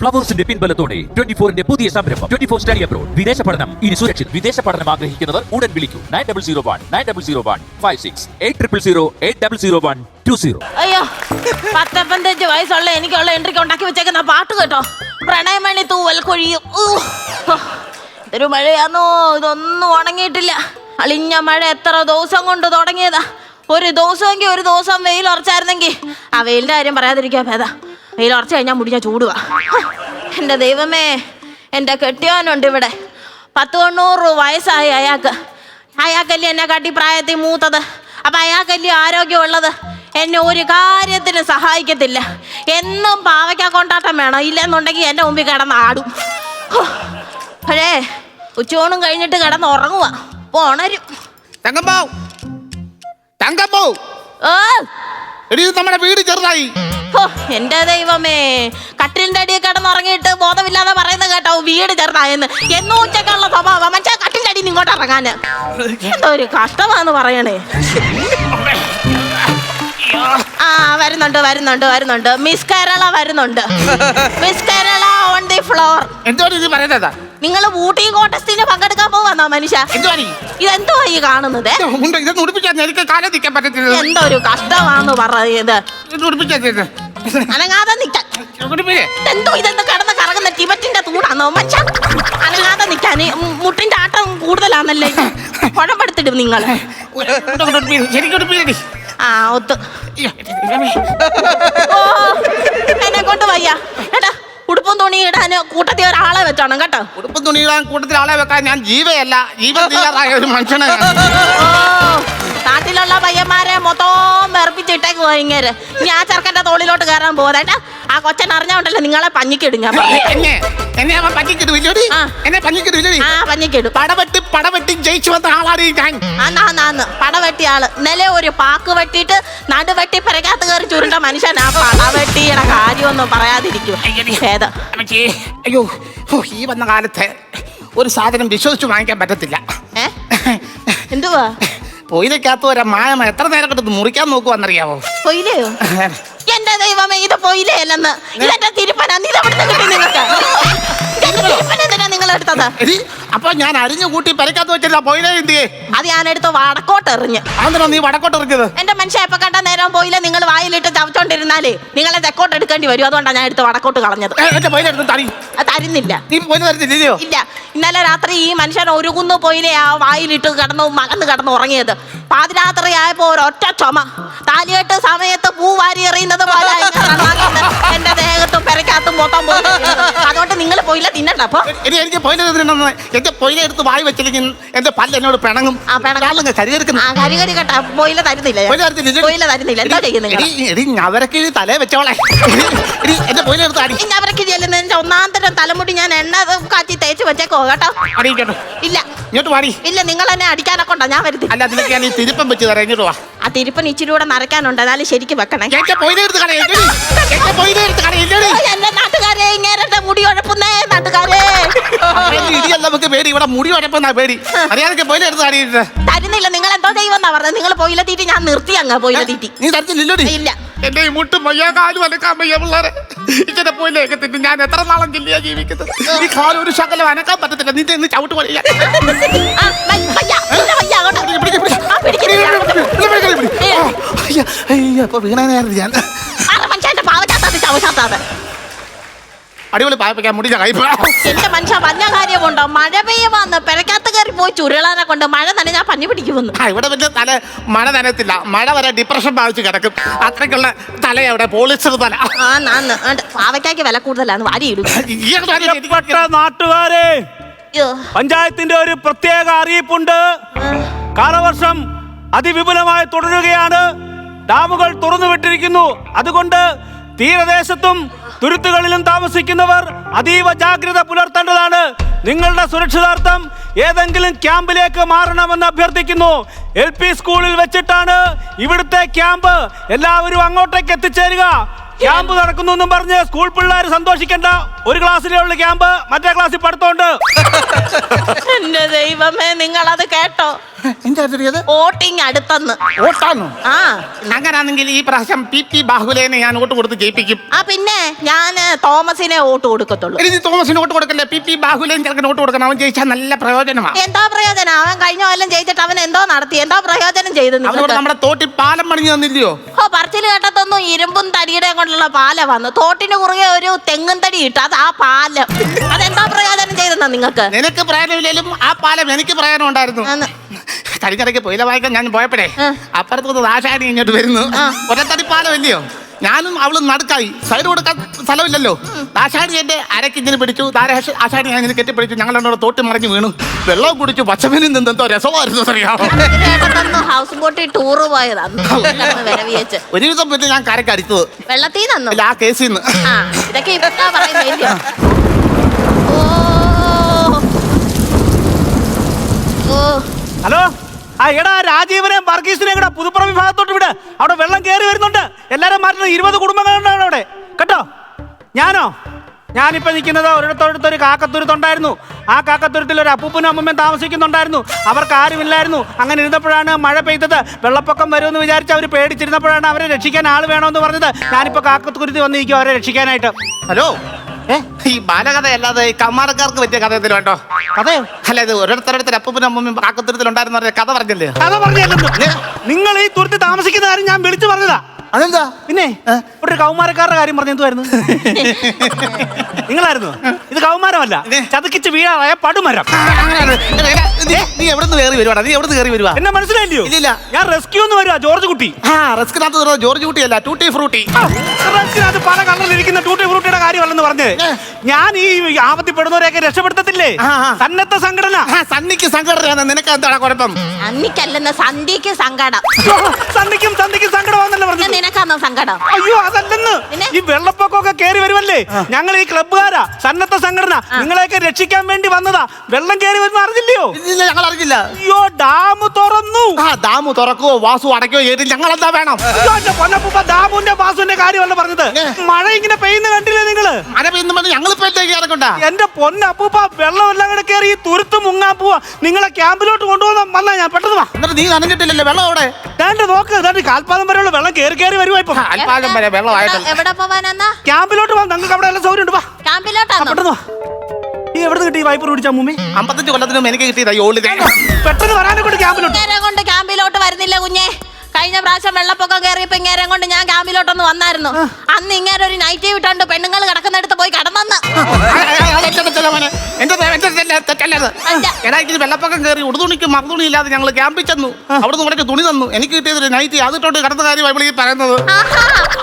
ഫ്ലവേഴ്സിന്റെ പിൻബലത്തോടെ twenty ഫോറിന്റെ പുതിയ സംരംഭം. ട്വന്റി ഫോർ സ്റ്റഡി അബ്രോഡ് വിദേശ പഠനം. ഇനി സുരക്ഷിത്. വിദേശ പഠനം ആഗ്രഹിക്കുന്നവർ ഉടൻ വിളിക്കൂ. Nine double zero one nine double zero one five six eight triple zero eight double zero one two zero അയ്യോ പത്തപ്പത്തഞ്ച് വയസ്സുള്ള എനിക്കുള്ള എൻട്രിക്ക് ഉണ്ടാക്കി വെച്ചേക്കുന്ന പാട്ട് കേട്ടോ. പ്രണയമണി തൂവൽ കൊഴിയും. ഇതൊരു മഴയാന്നോ? ഇതൊന്നും ഉണങ്ങിയിട്ടില്ല. അളിഞ്ഞ മഴ എത്ര ദിവസം കൊണ്ട് തുടങ്ങിയതാ. ഒരു ദിവസമെങ്കിൽ ഒരു ദിവസം വെയിൽ ഉറച്ചായിരുന്നെങ്കിൽ ആ വെയിലിന്റെ കാര്യം പറയാതിരിക്കാം ഭേദാ. വെയിൽ കഴിഞ്ഞാൽ മുടിഞ്ഞ ചൂടുവാ. ഹോ, എന്റെ ദൈവമേ എന്റെ കെട്ടിയോനുണ്ട് ഇവിടെ. പത്ത് തൊണ്ണൂറ് വയസ്സായി അയാൾക്ക്. അയാൾക്കല്ലേ എന്നെ കാട്ടി പ്രായത്തിൽ മൂത്തത്? അപ്പം അയാൾക്കല്ലേ ആരോഗ്യമുള്ളത്? എന്നെ ഒരു കാര്യത്തിന് സഹായിക്കത്തില്ല. എന്നും പാവയ്ക്ക കൊണ്ടാട്ടം വേണം. ഇല്ലെന്നുണ്ടെങ്കിൽ എന്റെ മുമ്പിൽ കിടന്ന് ആടും. അപ്പോഴേ കഴിഞ്ഞിട്ട് കിടന്ന് ഉറങ്ങുക പോണരും ഉണരും. തങ്കമ്പോ തങ്കമ്മോ ഓ നമ്മുടെ വീട് ചെറുതായി. എന്റെ ദൈവമേ. കട്ടിലിന്റെ അടിയിൽ കിടന്നുറങ്ങിയിട്ട് ബോധമില്ലാതെ പറയുന്നത് കേട്ടോ വീട് ചെറുതായെന്ന്. എന്നും ഉച്ചക്കുള്ള സ്വഭാവം. മറ്റേ കട്ടിലിന്റെ അടിയിൽ ഇങ്ങോട്ട് ഇറങ്ങാന്. എന്തോ ഒരു കഷ്ടമാന്ന് പറയണേ. ആ വരുന്നുണ്ട് വരുന്നുണ്ട് വരുന്നുണ്ട്. മിസ് കേരള വരുന്നുണ്ട്. Miss Kerala on the floor എന്തോടി ഇത് പറയുന്നത്? നിങ്ങൾ ഊട്ടി കോട്ടസ്റ്റിന് പങ്കെടുക്കാൻ പോവാന്നോ മനുഷ്യ? ഇതെന്തോ ഈ കാണുന്നത്? എന്തോ ഒരു കഷ്ടമാന്ന് പറയുന്നത് അനങ്ങാതെ നിൽക്കാൻ എന്തോ ഇതെന്ത് കിടന്ന് കറങ്ങുന്ന ടിബറ്റിന്റെ തൂടാന്നോ മച്ച. അനങ്ങാതെ നിൽക്കാൻ മുട്ടിന്റെ ആട്ടം കൂടുതലാണല്ലേ കുഴമ്പെടുത്തിടും നിങ്ങൾ. ആ ഒത്ത്. ഓ എന്നെ കൊണ്ട് വയ്യ. ഏട്ടാ ഉടുപ്പും തുണി ഇടാൻ കൂട്ടത്തിൽ ഒരാളെ വെച്ചോണം കേട്ടോ. ഉടുപ്പും തുണി ഇടാൻ കൂട്ടത്തിൽ ആളെ വെക്കാൻ ഞാൻ ജീവയല്ല. ജീവൻ തീരാറായ ഒരു മനുഷ്യനെ ഓ നാട്ടിലുള്ള പയ്യന്മാരെ മൊത്തം വെറുപ്പിച്ചിട്ടേക്ക് പോയിങ്ങേര് ഇനി ആ ചെറുക്കന്റെ തോളിലോട്ട് കയറാൻ പോകാതെ. ആ കൊച്ചൻ അറിഞ്ഞോണ്ടല്ലോ നിങ്ങളെ പഞ്ഞിക്കിടും ഞാൻ എന്നെ എന്നെ അവൻ ആ. എന്നെ ആ പഞ്ഞിക്കിടും. പടവെട്ടി പടവെട്ടി ജയിച്ചു വന്ന ആളാണ് ഈ ഞാൻ ആന്നാന്ന് പട വെട്ടിയ ആൾ. നില ഒരു പാക്ക് വെട്ടിയിട്ട് നടുവെട്ടി പെരക്കകത്ത് കയറി ചുരുണ്ട മനുഷ്യൻ ആ പടവെട്ടിയുടെ കാര്യമൊന്നും പറയാതിരിക്കും. ഭേദം അമ്മച്ചി, അയ്യോ ഈ വന്ന കാലത്ത് ഒരു സാധനം വിശ്വസിച്ച് വാങ്ങിക്കാൻ പറ്റത്തില്ല. ഏ? എന്തുവാ? പൊയിലക്കകത്ത് വരാൻ മായമ എത്ര നേരം കിട്ടുന്നു മുറിക്കാൻ നോക്കുവാന്നറിയാവോ? പൊയിലയോ? എന്റെ ദൈവമേ ഇത് പൊയിലയല്ലെന്ന്. ഇതെന്റെ തിരുപ്പനാ നീ ഇതെവിടുന്ന് കിട്ടി നിങ്ങൾക്ക്. നിങ്ങൾ എടുത്തത്. എടി അപ്പൊ ഞാൻ അരിഞ്ഞു കൂട്ടി പരക്കാത്ത വെച്ചില്ല പോയില്ലേ എന്തിയേ അത് ഞാൻ എടുത്ത് വടക്കോട്ട് എറിഞ്ഞ്. അതെന്താ നീ വടക്കോട്ട് എറിഞ്ഞത്? എന്റെ മനുഷ്യ എപ്പൊ കണ്ട നേരം പോയില്ല നിങ്ങൾ വായിലിട്ട് ചവച്ചോണ്ടിരുന്നാലേ നിങ്ങളെ തെക്കോട്ട് എടുക്കേണ്ടി വരും. അതുകൊണ്ടാണ് ഞാൻ എടുത്ത് വടക്കോട്ട് കളഞ്ഞത്. എന്റെ പൊയില എടുത്ത് തരുന്നില്ല. നീ പൊയില തരുന്നില്ലയോ ഇല്ല. ഇന്നലെ രാത്രി ഈ മനുഷ്യൻ ഒരു കുന്നു പോയിലെ ആ വായിലിട്ട് കടന്നു മകന്ന് കടന്നു ഉറങ്ങിയത്. പാതിരാത്രി ആയപ്പോ ഒരൊറ്റ ചുമ. താലികെട്ട് സമയത്ത് പൂ വാരി എറിയുന്നത് പോലെ എന്റെ ദേഹത്തും പെരക്കാത്തും മൊത്തം പോയി അതുകൊണ്ട് നിങ്ങൾ പോയില്ല അപ്പൊ എടി എനിക്ക് പൊയില എന്റെ പൊയില എടുത്ത് വായി വെച്ചില്ലെങ്കിൽ എന്റെ പല്ല് എന്നോട് പിണങ്ങും. ആ, പിണങ്ങും. ആ കരി കരി കേട്ടാ. പോയില്ല തരുന്നില്ല? ഞാൻ. പൊയില തരുന്നില്ല പോയില്ല തരുന്നില്ല. എന്താ ചെയ്യുന്നത് എടി എടി ഞവരക്ക് തലേ വെച്ചോളെ. എടി, എടി എന്റെ പൊയില എടുത്ത് അടി. ഇനി അവർക്ക് ചെല്ലുന്നതിന്റെ ഒന്നാം തരം തലമുടി ഞാൻ എണ്ണ കാച്ചി തേച്ച് വെച്ചേക്കോ കേട്ടോ? അടിയിട്ടോ ഇല്ല. ഇങ്ങോട്ട് ഇല്ല നിങ്ങൾ എന്നെ അടിക്കാനൊക്കെ ഉണ്ടോ? ഞാൻ വരുത്തില്ല. അല്ല അതിനൊക്കെ ഞാൻ ഈ തിരുപ്പം വെച്ച് തരാം. ഇങ്ങോട്ട് വാ. ആ തിരുപ്പൻ ഇച്ചിരി കൂടെ നരയ്ക്കാനുണ്ട്. എന്നാലും ശരിക്കും വെക്കണേ. എന്റെ പൊയില എടുത്ത് എന്റെ പൊയില എടുത്ത് കളയല്ലേ ഓ, എന്റെ നാട്ടുകാരെ ഇങ്ങേരുടെ മുടി നാട്ടുകാരെ ഇടിയല്ല നമുക്ക് പേടി. ഇവിടെ മുടി ഉഴപ്പെന്നാ പേടി. അറിയാതെ പൊയില എടുത്ത് കളയിട്ട് തരുന്നില്ല. നിങ്ങൾ എന്തോ ചെയ്യുമെന്നാ പറഞ്ഞത്. നിങ്ങൾ പോയില്ല തീറ്റി ഞാൻ നിർത്തി അങ്ങ് പോയില്ല തീറ്റി നീ തരത്തില്ലല്ലോടി ഇല്ല. എന്റെ ഈ മുട്ടും വയ്യ കാലും അനക്കാൻ വയ്യ പിള്ളേരെ. ഇങ്ങനെ പോയില്ലേക്ക് തിന്നു ഞാൻ എത്ര നാളം ജില്ലയാ ജീവിക്കുന്നത്? ഈ കാലം ഒരു ശകലം അനക്കാൻ പറ്റത്തില്ല. നീ ഇന്ന് ചവിട്ട് പോലെ. അപ്പൊ വീണാനായിരുന്നു ഞാൻ. പാവച്ചാത്താതെ ചവച്ചാത്താതെ അടിപൊളി പായപ്പിക്കാൻ മുടി കൈ എന്റെ മനുഷ്യ വല്ല കാര്യമുണ്ടോ മഴ പെയ്യ പെയ്യുവാന്ന് പെരക്കാത്ത കയറി പോയി ചുരുളാനെ കൊണ്ട് മഴ തന്നെ ഞാൻ പഞ്ഞു പിടിക്കുമെന്ന്. ആ, ഇവിടെ വലിയ തല മഴ നനയത്തില്ല. മഴ വരെ ഡിപ്രഷൻ ബാധിച്ച് കിടക്കും. അത്രയ്ക്കുള്ള തല അവിടെ പോളിസ്റ്റർ തല. ആ നാന്ന് ആണ്ട് പാവയ്ക്കാക്ക് വില കൂടുതലാന്ന് വാരി ഇടും. ഇയാളുടെ കാര്യം നാട്ടുകാരെ പഞ്ചായത്തിന്റെ ഒരു പ്രത്യേക അറിയിപ്പുണ്ട്. കാലവർഷം അതിവിപുലമായി തുടരുകയാണ്. ഡാമുകൾ തുറന്നുവിട്ടിരിക്കുന്നു. അതുകൊണ്ട് തീരദേശത്തും തുരുത്തുകളിലും താമസിക്കുന്നവർ അതീവ ജാഗ്രത പുലർത്തേണ്ടതാണ്. നിങ്ങളുടെ സുരക്ഷിതാർത്ഥം ഏതെങ്കിലും ക്യാമ്പിലേക്ക് മാറണമെന്ന് അഭ്യർത്ഥിക്കുന്നു. എൽ പി സ്കൂളിൽ വെച്ചിട്ടാണ് ഇവിടുത്തെ ക്യാമ്പ്. എല്ലാവരും അങ്ങോട്ടേക്ക് എത്തിച്ചേരുക. ക്യാമ്പ് നടക്കുന്നു എന്നും പറഞ്ഞ് സ്കൂൾ പിള്ളേർ സന്തോഷിക്കേണ്ട. ഒരു ക്ലാസ്സിലേ ഉള്ളു ക്യാമ്പ്. മറ്റേ ക്ലാസ്സിൽ പഠിത്തമുണ്ട്. എന്റെ ദൈവമേ നിങ്ങൾ അത് കേട്ടോ. എന്താ ചെറിയത്? വോട്ടിങ് അടുത്തെന്ന്. ഓട്ടാന്നോ ആ. അങ്ങനാണെങ്കിൽ ഈ പ്രാവശ്യം പി പി ബാഹുലേനെ ഞാൻ വോട്ട് കൊടുത്ത് ജയിപ്പിക്കും. ആ പിന്നെ ഞാൻ തോമസിനെ വോട്ട് കൊടുക്കത്തുള്ളൂ. നീ തോമസിന് വോട്ട് കൊടുക്കല്ലേ? പി പി ബാഹുലേൻ ചിലക്ക് വോട്ട് കൊടുക്കണം. അവൻ ജയിച്ചാൽ നല്ല പ്രയോജനമാണ് എന്താ പ്രയോജനം? അവൻ കഴിഞ്ഞ കൊല്ലം ജയിച്ചിട്ട് അവൻ എന്തോ നടത്തി? എന്തോ പ്രയോജനം ചെയ്തു അവനോട് നമ്മുടെ തോട്ടിൽ പാലം പണിഞ്ഞു തന്നില്ലയോ? ഓ പറച്ചിൽ കേട്ടതൊന്നും ഇരുമ്പും തടിയുടെ കൊണ്ടുള്ള പാലം വന്നു. തോട്ടിന് കുറുകെ ഒരു തെങ്ങും തടി ഇട്ടു. അത് ആ പാലം. അതെന്താ പ്രയോജനം ചെയ്തെന്നാ നിങ്ങൾക്ക്? നിനക്ക് പ്രയോജനമില്ലെങ്കിലും ആ പാലം എനിക്ക് പ്രയോജനം ഉണ്ടായിരുന്നു. കരിക്കരയ്ക്ക് പൊയില വായിക്കാൻ ഞാൻ പോയപ്പോഴേ അപ്പുറത്തുനിന്ന് അപ്പുറത്ത് നിന്ന് ഇങ്ങോട്ട് വരുന്നു. ഒരത്തടി പാലം ഇല്ലയോ? ഞാനും അവൾ നടക്കായി. സൈഡ് കൊടുക്കാൻ സ്ഥലമില്ലല്ലോ. ആശാടി എന്റെ അരക്കിഞ്ഞിന് പിടിച്ചു. ഞാൻ ആശാനി ഞാൻ കെട്ടിപ്പിടിച്ചു ഞങ്ങൾ രണ്ടോടെ തോട്ടി മറിഞ്ഞു വീണു. വെള്ളം കുടിച്ചു. പച്ചമീനും നിന്നെന്തോ രസമായിരുന്നു അറിയാമോ? ഹൗസ് ബോട്ടിൽ ടൂർ പോയതാണ് ഒരുവിധം പറ്റി ഞാൻ കരക്ക് അടിച്ചത്. വെള്ളത്തിൽ നിന്നു? ആ കേസിൽ നിന്ന് ഇതൊക്കെ ഓ. ഹലോ? ആ എടാ രാജീവനെ വർഗീസിനെ കൂടെ പുതുപ്പുറം വിഭാഗത്തോട്ട് വിട്. അവിടെ വെള്ളം കയറി വരുന്നുണ്ട്. എല്ലാരും മാറ്റുന്നത് ഇരുപത് കുടുംബങ്ങളുണ്ടാണ് അവിടെ. കേട്ടോ ഞാനോ? ഞാനിപ്പോൾ നിൽക്കുന്നത് ഒരിടത്തൊരിടത്തൊരു കാക്കത്തുരുത്തുണ്ടായിരുന്നു. ആ കാക്കത്തുരുത്തിൽ ഒരു അപ്പൂപ്പനും അമ്മമ്മയും താമസിക്കുന്നുണ്ടായിരുന്നു. അവർക്ക് ആരുമില്ലായിരുന്നു. അങ്ങനെ ഇരുന്നപ്പോഴാണ് മഴ പെയ്തത്. വെള്ളപ്പൊക്കം വരുമെന്ന് വിചാരിച്ച് അവർ പേടിച്ചിരുന്നപ്പോഴാണ് അവരെ രക്ഷിക്കാൻ ആൾ വേണമെന്ന് പറഞ്ഞത്. ഞാനിപ്പോൾ കാക്കത്തുരുത്തി വന്നിരിക്കും അവരെ രക്ഷിക്കാനായിട്ട്. ഹലോ? ഈ ബാലകഥയല്ലാതെ ഈ കമ്മാരക്കാർക്ക് പറ്റിയ കഥ എന്തെങ്കിലും ഉണ്ടോ? കഥയോ? അല്ല ഇത് ഓരോരുത്തരോരുത്തർ അപ്പനും അമ്മയും കാക്കത്തുരത്തിലുണ്ടായിരുന്ന കഥ പറഞ്ഞല്ലേ? കഥ പറഞ്ഞല്ലോ നിങ്ങൾ ഈ തുരുത്തി താമസിക്കുന്ന കാര്യം ഞാൻ വിളിച്ചു പറഞ്ഞതാ. അതെന്താ? പിന്നെ ഇവിടെ ഒരു കൗമാരക്കാരുടെ കാര്യം പറഞ്ഞു എന്തുവായിരുന്നു? നിങ്ങളായിരുന്നു? ഇത് കൗമാരമല്ല? ചതുക്കിച്ച് വീഴാറായ പടുമരം. അങ്ങനെയാണ്. നിന്ന് കയറി നീ- നീ എവിടെ കയറി വരുവാടാ നീ എവിടുന്ന് കയറി വരുവാ? എന്നെ മനസ്സിലായില്ലയോ? ഇല്ലില്ല. ഞാൻ റെസ്ക്യൂ എന്ന് വരുവാ ജോർജ് കുട്ടി. ആ റിസ്കിനകത്ത് വരുന്നത് ജോർജ് കുട്ടിയല്ല ടൂട്ടി ഫ്രൂട്ടി ആ, റെസ്കിനകത്ത് പല കളറിലിരിക്കുന്ന ടൂട്ടി ഫ്രൂട്ടിയുടെ കാര്യമല്ലെന്ന് പറഞ്ഞത് ഏ. ഞാൻ ഈ ആപത്തിപ്പെടുന്നവരെയൊക്കെ രക്ഷപ്പെടുത്തത്തില്ലേ? ആ, ആ. സന്നദ്ധ സംഘടന. ആ സണ്ണിക്ക് സംഘടന നിനക്ക് എന്താണ് കുഴപ്പം? അന്നിക്കല്ലെന്ന സന്ധ്യക്ക് സങ്കടം. സന്ധിക്കും സന്ധിക്കും സങ്കടമാണെന്നല്ലേ പിന്നെ പറഞ്ഞത് നിനക്കാന്നോ സങ്കടം? അയ്യോ അതല്ലെന്ന്. പിന്നെ? ഈ വെള്ളപ്പൊക്കമൊക്കെ കയറി വരുമല്ലേ ഞങ്ങൾ ഈ ക്ലബ്ബുകാരാ സന്നദ്ധ സംഘടന. നിങ്ങളെയൊക്കെ രക്ഷിക്കാൻ വേണ്ടി വന്നതാ. വെള്ളം കയറി വരുന്ന അറിഞ്ഞില്ലയോ? ഇല്ല ഞങ്ങൾ അറിഞ്ഞില്ല അയ്യോ ഡാം തുറന്നു. ആ ഡാം തുറക്കുവോ വാസു അടയ്ക്കോ ചെയ്ത് ഞങ്ങൾ എന്താ വേണം? അയ്യോ, എന്റെ പൊന്നപ്പൂപ്പ ദാമുന്റെ ബാസുവിന്റെ കാര്യമല്ല പറഞ്ഞത്. മഴ ഇങ്ങനെ പെയ്യുന്ന കണ്ടില്ലേ നിങ്ങൾ മഴ പെയ്യുന്ന പറഞ്ഞ് ഞങ്ങൾ ഇപ്പോഴത്തേക്ക് ഇറക്കണ്ട? എന്റെ പൊന്നപ്പൂപ്പ വെള്ളമെല്ലാം കൂടെ കയറി ഈ തുരുത്ത് മുങ്ങാൻ പോവാ. നിങ്ങളെ ക്യാമ്പിലോട്ട് കൊണ്ടുപോകാൻ വന്നാ ഞാൻ പെട്ടെന്ന് വാ. എന്നിട്ട് നീ നനഞ്ഞിട്ടില്ലല്ലോ വെള്ളം അവിടെ? രണ്ട് നോക്ക് രണ്ട് കാൽപാദം വരെയുള്ള വെള്ളം കയറി കയറി വരുവാ ഇപ്പൊ. വരെ വെള്ളമായിട്ടുണ്ട്. എവിടെ പോവാനെന്നാ ക്യാമ്പിലോട്ട് വാ നിങ്ങൾക്ക് അവിടെ എല്ലാം സൗകര്യം ഉണ്ട് വാ ക്യാമ്പിലോട്ട് പെട്ടെന്ന് വാ. ഈ എവിടെ കിട്ടി? വൈപ്പർ പിടിച്ച മുമ്മി അമ്പത്തഞ്ച് കൊല്ലത്തിനും എനിക്ക് കിട്ടിയതായി ഈ ഓളി പെട്ടെന്ന് വരാനെ കൊണ്ട് ക്യാമ്പിലോട്ട് കൊണ്ട് ക്യാമ്പിലോട്ട് വരുന്നില്ല കുഞ്ഞെ. കഴിഞ്ഞ പ്രാവശ്യം വെള്ളപ്പൊക്കം കയറിയപ്പോ ഇങ്ങേരം കൊണ്ട് ഞാൻ ക്യാമ്പിലോട്ടൊന്ന് വന്നായിരുന്നു അന്ന് ഇങ്ങേരെ ഒരു നൈറ്റി വിട്ടുണ്ട് പെണ്ണുങ്ങൾ കിടക്കുന്നിടത്ത് പോയി കിടന്നെന്ന് എനിക്ക് വെള്ളപ്പൊക്കം കയറി ഉടുതുണിക്ക് മറുതുണി ഇല്ലാതെ ഞങ്ങൾ ക്യാമ്പിൽ ചെന്നു അവിടുന്ന് കുറച്ച് തുണി തന്നു എനിക്ക് കിട്ടിയത് നൈറ്റി നൈറ്റ് അതിട്ടോട്ട് കിടന്ന കാര്യമായി ഈ പറയുന്നത്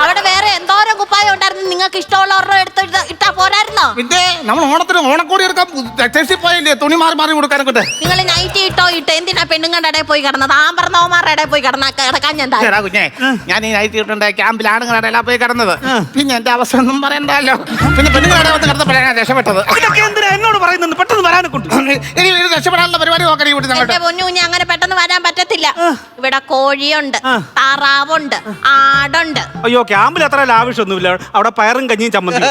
അവിടെ വേറെ എന്തോരം കുപ്പായം ഉണ്ടായിരുന്നു നിങ്ങൾക്ക് ഇഷ്ടമുള്ളവരുടെ എടുത്ത് ഇട്ട- ഇട്ടാ പോരായിരുന്നോ പിന്നെ നമ്മൾ ഓണത്തിന് ഓണക്കോടി എടുക്കാൻ ടെക്സി പോയില്ലേ തുണി മാറി മാറി കൊടുക്കാനൊക്കെ നിങ്ങൾ നൈറ്റി ഇട്ടോ ഇട്ടോ എന്തിനാ പെണ്ണുങ്ങളുടെ ഇടയിൽ പോയി കിടന്നത് ആമ്പറന്നവന്മാരുടെ ഇടയിൽ പോയി കിടന്ന കിടക്കാൻ ഞാൻ താ- എടാ കുഞ്ഞെ ഞാൻ ഈ നൈറ്റ് ഇട്ടുണ്ട് ക്യാമ്പിൽ ആണുങ്ങളുടെ എല്ലാം പോയി കിടന്നത്. പിന്നെ എന്റെ അവസ്ഥ ഒന്നും പറയണ്ടല്ലോ. പിന്നെ പെണ്ണുങ്ങളുടെ വന്ന് കിടന്നപ്പോഴാണ് ഞാൻ രക്ഷപ്പെട്ടത്. ഇതൊക്കെ എന്തിനാ എന്നോട് പറയുന്നുണ്ട് പെട്ടെന്ന് വരാനെ കൊണ്ട് ഇനി ഇത് രക്ഷപ്പെടാനുള്ള പരിപാടി നോക്കണേ ഇവിടെ എന്റെ ഞങ്ങളുടെ പൊന്നു കുഞ്ഞ് അങ്ങനെ പെട്ടെന്ന് വരാൻ പറ്റത്തില്ല. ഇവിടെ കോഴിയുണ്ട്. താറാവുണ്ട് ആടുണ്ട്. അയ്യോ ക്യാമ്പിൽ അത്ര ലാവിഷൊന്നുമില്ല. അവിടെ പയറും കഞ്ഞിയും ചമ്മന്തി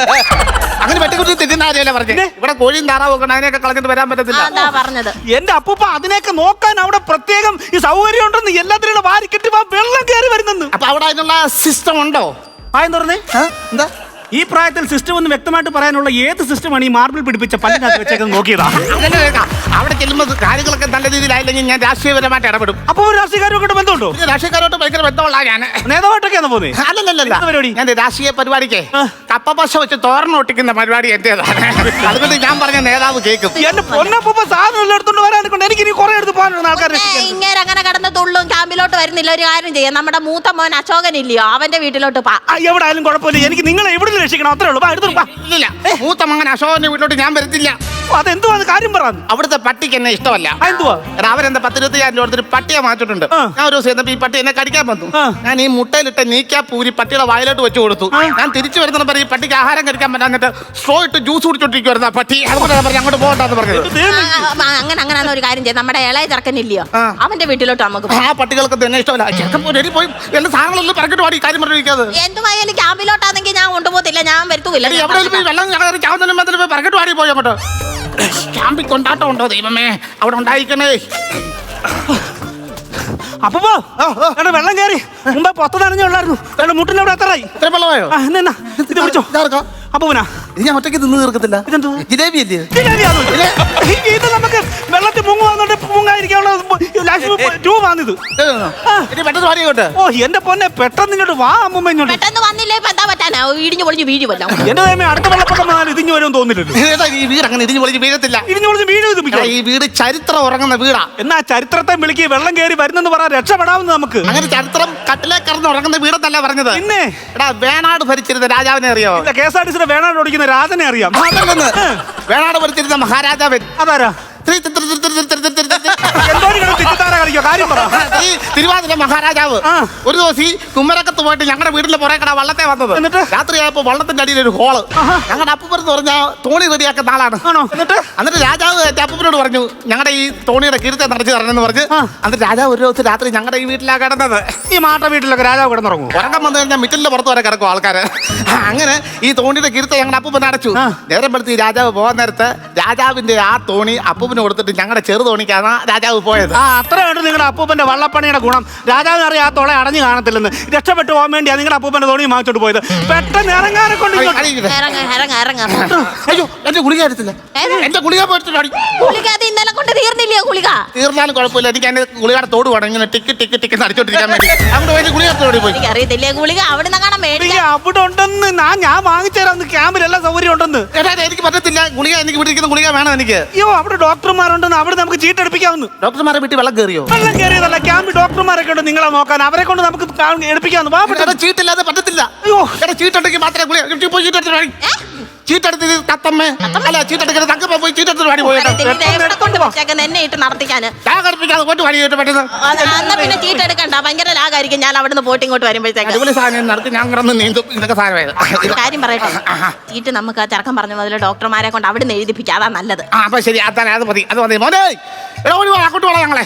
അങ്ങനെ വെട്ടിക്കുറിച്ച് തെറ്റുന്ന കാര്യമല്ല പറഞ്ഞേ? ഇവിടെ കോഴിയും താറാവും അതിനൊക്കെ കളഞ്ഞിട്ട് വരാൻ പറ്റത്തില്ല. പറഞ്ഞത്. എന്റെ അപ്പൂപ്പ അതിനൊക്കെ നോക്കാൻ അവിടെ പ്രത്യേകം ഈ സൗകര്യം ഉണ്ടെന്ന് എല്ലാത്തിനും വാരിക്കെട്ടി വാ വെള്ളം കയറി വരുന്നെന്ന്. അപ്പൊ അവിടെ അതിനുള്ള സിസ്റ്റം ഉണ്ടോ? ആ എന്ന് പറഞ്ഞേ? എന്താ? ഈ പ്രായത്തിൽ സിസ്റ്റം ഒന്ന് വ്യക്തമായിട്ട് പറയാനുള്ള ഏത് സിസ്റ്റമാണ് ഈ മാർബിൾ പിടിപ്പിച്ച പല്ലിനകത്ത് വെച്ചേക്കുന്നത് നോക്കിയതാ? അങ്ങനെ കേൾക്കാം. അവിടെ ചെല്ലുമ്പോൾ കാര്യങ്ങളൊക്കെ നല്ല രീതിയിലായില്ലെങ്കിൽ ഞാൻ രാഷ്ട്രീയപരമായിട്ട് ഇടപെടും. അപ്പൊ ഒരു രാഷ്ട്രീയക്കാരുമായിട്ട് ബന്ധമുണ്ടോ? പിന്നെ രാഷ്ട്രീയക്കാരോട്ട് ഭയങ്കര ബന്ധമുള്ള ഞാൻ നേതാവായിട്ടൊക്കെയാണോ പോന്നെ? അല്ലല്ലല്ല എന്ത് പരിപാടി? ഞാൻ രാഷ്ട്രീയ പരിപാടിക്ക് ആ. കപ്പ വെച്ച് തോരണം ഒട്ടിക്കുന്ന പരിപാടി എന്റേതാണ് അതുകൊണ്ട് ഞാൻ പറഞ്ഞ നേതാവ് കേൾക്കും. എന്റെ പൊന്നപ്പൂപ്പ സാധനം എല്ലാം എടുത്തോണ്ട് വരാനെ കൊണ്ട് എനിക്ക് ഇനി കുറെ എടുത്ത് പോകാനുള്ള ഇങ്ങനെ അങ്ങനെ കടന്ന് തുള്ളും ക്യാമ്പിലോട്ട് വരുന്നില്ല. ഒരു കാര്യം ചെയ്യാം. നമ്മുടെ മൂത്ത മോൻ അശോകൻ ഇല്ലയോ അവന്റെ വീട്ടിലോട്ട് പാ. എവിടെ ആയാലും കുഴപ്പമില്ല. എനിക്ക് നിങ്ങളെ എവിടെ രക്ഷിക്കണം അത്രേ ഉള്ളൂ. വാ. ഇല്ല മൂത്ത മകൻ അശോകന്റെ വീട്ടിലോട്ട് ഞാൻ വരത്തില്ല. ഓ, കാര്യം പറ. അവിടുത്തെ പട്ടിക്ക് എന്നെ ഇഷ്ടമല്ല. എന്തുവാ അവരെന്താ പത്ത് ഇരുപത്തിയായിരം രൂപ ഒരു പട്ടിയെ മാറ്റിട്ടുണ്ട് ഞാൻ ഒരു ദിവസം ഈ പട്ടി എന്നെ കടിക്കാൻ വന്നു. ഞാൻ ഈ മുട്ടയിലിട്ട് നീക്കാ പൂരി പട്ടിയുടെ വായിലോട്ട് വെച്ച് കൊടുത്തു. ഞാൻ തിരിച്ചു വരുന്ന ഈ പട്ടിക്ക് ആഹാരം കഴിക്കാൻ പറ്റാന്നിട്ട് സ്ട്രോ ഇട്ട് ജ്യൂസ് കുടിച്ചോണ്ടിരിക്കുവായിരുന്നു ആ പട്ടി. അതുപോലെ പറഞ്ഞു അങ്ങോട്ട് പോകണ്ടെന്ന് പറഞ്ഞത്. അങ്ങനെ അങ്ങനെ ഒരു കാര്യം ചെയ്യാം നമ്മുടെ ഇളയ ചെറുക്കനില്ലയോ? അവന്റെ വീട്ടിലോട്ട് നമുക്ക് ആ പട്ടികൾക്ക് തന്നെ ഇഷ്ടമല്ല. ചെറുക്കൻ പോയി പോയി. എല്ലാ സാധനങ്ങളെല്ലാം പറഞ്ഞിട്ട് പാടി കാര്യം പറഞ്ഞിരിക്കാതെ എന്തുമായാലും ക്യാമ്പിലോട്ടാണെങ്കിൽ ഞാൻ കൊണ്ടുപോകത്തില്ല. ഞാൻ വരുത്തൂല്ല വെള്ളം പറഞ്ഞിട്ട് പാടി പോയി അങ്ങോട്ട്. ക്യാമ്പിൽ കൊണ്ടാട്ടം ഉണ്ടോ ദൈവമേ? അവിടെ ഉണ്ടായിരിക്കണേ. അപ്പോ എടാ വെള്ളം കയറി. മുമ്പേ പൊത്ത നനഞ്ഞുള്ളായിരുന്നു എന്റെ മുട്ടിന്റെ അവിടെ എത്രയായി ഇത്ര വെള്ളമായോ? എന്നാ ഇത് പിടിച്ചോ? അപ്പൂനാ ഇത് ഞാൻ ഒറ്റയ്ക്ക് നിന്ന് തീർക്കത്തില്ല. ഇതെന്തോ? ജിലേബി അല്ലേ? ഇത് നമുക്ക് വെള്ളത്തിൽ മുങ്ങുവാന്നുണ്ട് ടൂ വന്നത്. പെട്ടെന്ന് പാടിയോട്ടെ ഓ എന്റെ പൊന്നെ പെട്ടെന്ന് ഇങ്ങോട്ട് വാ അമ്മ ഇങ്ങോട്ട്. പെട്ടെന്ന് വന്നില്ലേ ഇപ്പൊ എന്താ പറ്റാനാ? ഇടിഞ്ഞു പൊളിഞ്ഞു വീഴു വല്ലോ. എന്റെ ദൈവമേ അടുത്ത വെള്ളപ്പൊക്കം വന്നാൽ വരും തോന്നില്ലല്ലോ. ഏതാ ഈ വീട് അങ്ങനെ ഇടിഞ്ഞു പൊളിഞ്ഞ് വീഴത്തില്ല. ഇടിഞ്ഞു പൊളിഞ്ഞ് വീഴും ഇത് ഈ വീട് ചരിത്രം ഉറങ്ങുന്ന വീടാ. എന്നാ ചരിത്രത്തെ വിളിക്ക് വെള്ളം കയറി വരുന്നെന്ന് പറയാ രക്ഷപ്പെടാവുന്ന നമുക്ക്. അങ്ങനെ ചരിത്രം കട്ടിലെ കറന്ന് ഉറങ്ങുന്ന വീടെന്നല്ല പറഞ്ഞത്. പിന്നെ? എടാ വേണാട് ഭരിച്ചിരുന്ന രാജാവിനെ അറിയോ? കെ എസ് ആർ ടി സിയുടെ വേണാട് ഓടിക്കുന്ന രാജനെ അറിയാം. അതല്ലെന്ന്. വേണാട് ഭരിച്ചിരുന്ന മഹാരാജാവൻ. അതാരാ? തിരി തിരി തിരി തിരിച്ചാര കാര്യം പറ. ഈ തിരുവാതിര മഹാരാജാവ് ആ. ഒരു ദിവസം ഈ കുമ്മരക്കത്ത് പോയിട്ട് ഞങ്ങളുടെ വീട്ടിലെ പുറകെ കട വള്ളത്തെ വന്നത്. എന്നിട്ട്? രാത്രിയായപ്പോ വള്ളത്തിന്റെ അടിയിൽ ഒരു ഹോൾ ഞങ്ങളുടെ അപ്പൂപ്പൻ പറഞ്ഞ തോണി റെഡിയാക്കുന്ന ആളാണ്. ആണോ? എന്നിട്ട്? എന്നിട്ട് രാജാവ് എന്റെ അപ്പൂപ്പനോട് പറഞ്ഞു ഞങ്ങളുടെ ഈ തോണിയുടെ കീർത്തെ നടത്തി തരണമെന്ന് പറഞ്ഞ് ആ. എന്നിട്ട് രാജാവ് ഒരു ദിവസം രാത്രി ഞങ്ങളുടെ ഈ വീട്ടിലാ കിടന്നത്. ഈ മാട്ട വീട്ടിലൊക്കെ രാജാവ് കിടന്നുറങ്ങും ഉറക്കം വന്നു കഴിഞ്ഞാൽ മിറ്റലിന്റെ പുറത്ത് വരെ കിടക്കും ആൾക്കാര്. അങ്ങനെ ഈ തോണിയുടെ കീർത്തെ ഞങ്ങളുടെ അപ്പൂപ്പൻ അടച്ചു. ആ. നേരം പെടുത്തി രാജാവ് പോകാൻ നേരത്തെ രാജാവിന്റെ ആ തോണി അപ്പൂപ്പന് കൊടുത്തിട്ട് ഞങ്ങളുടെ ചെറു തോണിക്കാണ് രാജാവ് പോയത്. ആ അത്ര വേണ്ട നിങ്ങളുടെ അപ്പൂപ്പന്റെ വള്ളപ്പണിയുടെ ഗുണം. രാജാവ് അറിയാം ആ തോളെ അടഞ്ഞു കാണത്തില്ലെന്ന്. രക്ഷപ്പെട്ടു പോകാൻ വേണ്ടിയാ നിങ്ങളുടെ അപ്പൂപ്പന്റെ തോണി വാങ്ങിച്ചോട്ട് പോയത്. പെട്ടെന്ന് ഇറങ്ങാനെ കൊണ്ട് ഇങ്ങോട്ട്. ഇറങ്ങ ഇറങ്ങ ഇറങ്ങ. അയ്യോ എന്റെ ഗുളിക എടുത്തില്ല. എന്റെ ഗുളിക പോയിട്ട് അടി. ഗുളിക അത് ഇന്നലെ കൊണ്ട് തീർന്നില്ലയോ ഗുളിക? തീർന്നാലും കുഴപ്പമില്ല. എനിക്ക് എന്റെ ഗുളികയുടെ തോട് വേണം. ഇങ്ങനെ ടിക്ക് ടിക്ക് ടിക്ക് അടിച്ചോണ്ടിരിക്കാൻ വേണ്ടി. അങ്ങോട്ട് പോയി ഗുളിക തോടി പോയി? എനിക്ക് അറിയത്തില്ലേ ഗുളിക? അവിടെ നിന്ന് കാണാൻ ഈ അവിടെ ഉണ്ടെന്ന് ഞാൻ ഞാൻ വാങ്ങിച്ചുതരാം ക്യാമ്പിൽ എല്ലാ സൗകര്യം ഉണ്ടെന്ന്. എടാ എടാ, എനിക്ക് പറ്റത്തില്ല ഗുളിക എനിക്ക് വിട്ടിരിക്കുന്ന ഗുളിക വേണം എനിക്ക്. അയ്യോ അവിടെ ഡോക്ടർമാരുണ്ടെന്ന് അവിടെ നമുക്ക് ചീട്ടെടുപ്പിക്കാവുന്നു. ഡോക്ടർമാരെ വീട്ടിൽ വെള്ളം കയറിയോ വെള്ളം കയറിയതല്ല ക്യാമ്പ് ഡോക്ടർമാരൊക്കെ ഉണ്ട് നിങ്ങളെ നോക്കാൻ. അവരെ കൊണ്ട് നമുക്ക് എടുപ്പിക്കാവുന്നു. ചീട്ടില്ലാതെ പറ്റത്തില്ല. അയ്യോ. ചീട്ടുണ്ടെങ്കിൽ ചീട്ടെടുക്കി മാത്രമേ ഗുളിക ചീട്ടെടുത്ത് ചീട്ടെടുത്ത് തത്തമ്മേ. അല്ല ചീട്ടെടുക്കുന്നത് തങ്കമ്മ പോയി ചീട്ടെടുത്ത് പണി പോയിട്ട് എന്നെ ഇട്ട് നടത്തിക്കാന്. പോയിട്ട് പെട്ടെന്ന് എന്നാ പിന്നെ ചീട്ട് എടുക്കണ്ട ഭയങ്കര ലാഗായിരിക്കും. ഞാൻ അവിടുന്ന് പോയിട്ട് ഇങ്ങോട്ട് വരുമ്പോഴത്തേക്ക് സാധനം നടത്തി. ഞാൻ കിടന്ന് നീന്തും. ഇതൊക്കെ സാധനമായത് കാര്യം പറയട്ടെ. ചീട്ട് നമുക്ക് ആ ചെറുക്കം പറഞ്ഞ മുതൽ ഡോക്ടർമാരെ കൊണ്ട് അവിടെ എഴുതിപ്പിക്കാം. അതാ നല്ലത്. ആ അപ്പൊ ശരി. അതാണ് അത് മതി. അത് മതി. മോനെ എടാ അങ്ങോട്ട് വേണം ഞങ്ങളെ.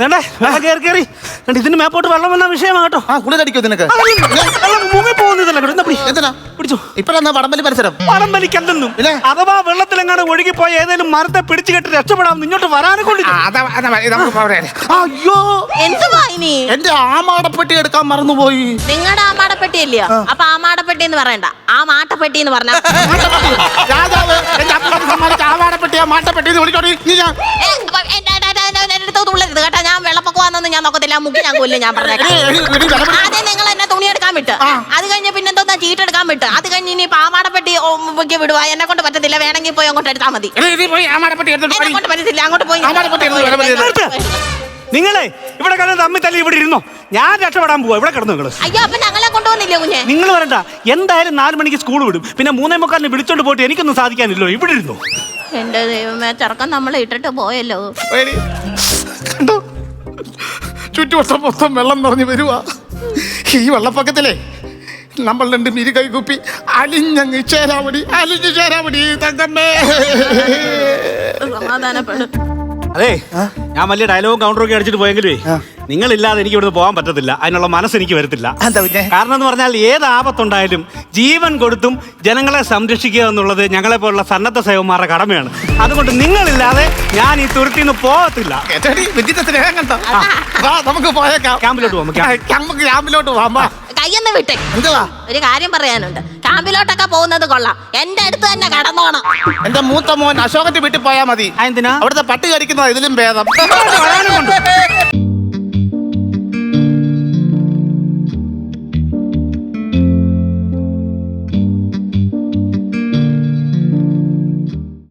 വേണ്ടേ? വെള്ളം കയറി കയറി കണ്ട് ഇതിന് മേപ്പോട്ട് വെള്ളം വന്ന വിഷയമാ കേട്ടോ ആ കുളി കടിക്കോ നിനക്ക് വെള്ളം മുങ്ങി പോകുന്നതല്ല കേട്ടോ പിടി. എന്തിനാ? പിടിച്ചോ. ഇപ്പഴെന്നാ വടംവലി മത്സരം പണം വലിക്കല്ലെന്നും പിന്നെ? അഥവാ വെള്ളത്തിലെങ്ങാനും ഒഴുകിപ്പോയ ഏതെങ്കിലും മരത്തെ പിടിച്ചു കെട്ടി രക്ഷപ്പെടാം ഇങ്ങോട്ട് വരാനെ കൊണ്ട്. അയ്യോ. എന്തുവാ ഇനി എന്റെ ആമാടപ്പെട്ടി എടുക്കാൻ മറന്നുപോയി. നിങ്ങളുടെ ആമാടപ്പെട്ടി മാടപ്പെട്ടിയല്ലയോ അപ്പൊ ആ മാടപ്പെട്ടി എന്ന് പറയണ്ട. ആ മാട്ടപ്പെട്ടി എന്ന് പറഞ്ഞ. രാജാവ് എന്റെ അപ്പനെ സമ്മാനിച്ച ആമാടപ്പെട്ടി ആ മാട്ടപ്പെട്ടി എന്ന് വിളിച്ചോടി. നീ ഞാൻ തുള്ളരുത് കേട്ടാ ഞാൻ വെള്ളപ്പൊക്കമാണെന്ന് ഞാൻ നോക്കത്തില്ല. മുക്കി ഞാൻ കൊല്ലും ഞാൻ പറഞ്ഞേക്കാം. ആദ്യം നിങ്ങൾ എന്നെ തുണി എടുക്കാൻ വിട്ട്. അത് കഴിഞ്ഞ് പിന്നെ എന്തോ ചീട്ട് എടുക്കാൻ വിട്ട്. അത് കഴിഞ്ഞ് ഇനി പാമാടപ്പെട്ടി മുക്കി വിടുക എന്നെ കൊണ്ട് പറ്റത്തില്ല. വേണമെങ്കിൽ പോയി അങ്ങോട്ട് എടുത്താൽ മതി. എന്നെ. കൊണ്ട് പറ്റത്തില്ല. അങ്ങോട്ട് പോയി. എടുത്ത് നിങ്ങളെ ഇവിടെ കിടന്ന് തമ്മിൽ തല്ലി ഇവിടെ ഇരുന്നോ? ഞാൻ രക്ഷപ്പെടാൻ പോവാ. ഇവിടെ കിടന്നു നിങ്ങൾ അയ്യോ അപ്പൊ ഞങ്ങളെ കൊണ്ടുവന്നില്ലേ കുഞ്ഞെ? നിങ്ങൾ വരണ്ട. എന്തായാലും നാല് മണിക്ക് സ്കൂൾ വിടും. പിന്നെ മൂന്നേ മുക്കാലിന് വിളിച്ചോണ്ട് പോയിട്ട് എനിക്കൊന്നും സാധിക്കാനില്ലോ ഇവിടെ ഇരുന്നു? എന്റെ ദൈവമേ ചെറുക്കൻ നമ്മളെ ഇട്ടിട്ട് പോയല്ലോ. കണ്ടോ ചുറ്റുവട്ടം മൊത്തം വെള്ളം നിറഞ്ഞു വരുക ഈ വെള്ളപ്പൊക്കത്തിലെ നമ്മൾ രണ്ട് മിരി കൈകുപ്പി അലിഞ്ഞങ്ങ് ചേരാമടി അലിഞ്ഞു ചേരാമടി തങ്കമ്മേ. സമാധാനപ്പെടും. അതെ ഞാൻ വലിയ ഡയലോഗും കൗണ്ടറും ഒക്കെ അടിച്ചിട്ട് പോയെങ്കിലേ നിങ്ങളില്ലാതെ എനിക്ക് ഇവിടുന്ന് പോകാൻ പറ്റത്തില്ല. അതിനുള്ള മനസ്സ് എനിക്ക് വരത്തില്ല. എന്താ പിന്നെ? കാരണം എന്ന് പറഞ്ഞാൽ ഏത് ആപത്തുണ്ടായാലും ജീവൻ കൊടുത്തും ജനങ്ങളെ സംരക്ഷിക്കുക എന്നുള്ളത് ഞങ്ങളെ പോലുള്ള സന്നദ്ധ സേവന്മാരുടെ കടമയാണ്. അതുകൊണ്ട് നിങ്ങളില്ലാതെ ഞാൻ ഈ തുരുത്തിൽ നിന്ന് പോകത്തില്ല എടി, സ്നേഹം കണ്ടോ? വാ നമുക്ക് പോയേക്കാം. ക്യാമ്പിലോട്ട് പോകാം. നമുക്ക് ക്യാമ്പിലോട്ട് പോവാം വാ. കയ്യൊന്ന് വിട്ടേ. എന്തുവാ? ഒരു കാര്യം പറയാനുണ്ട്. ക്യാമ്പിലോട്ടൊക്കെ പോകുന്നത് കൊള്ളാം. എന്റെ അടുത്ത് തന്നെ കടന്നോണം. എന്റെ മൂത്ത മോൻ അശോകന്റെ വീട്ടിൽ പോയാ മതി. ആ, എന്തിനാ? അവിടുത്തെ പട്ടി കടിക്കുന്നത് ഇതിലും ഭേദം.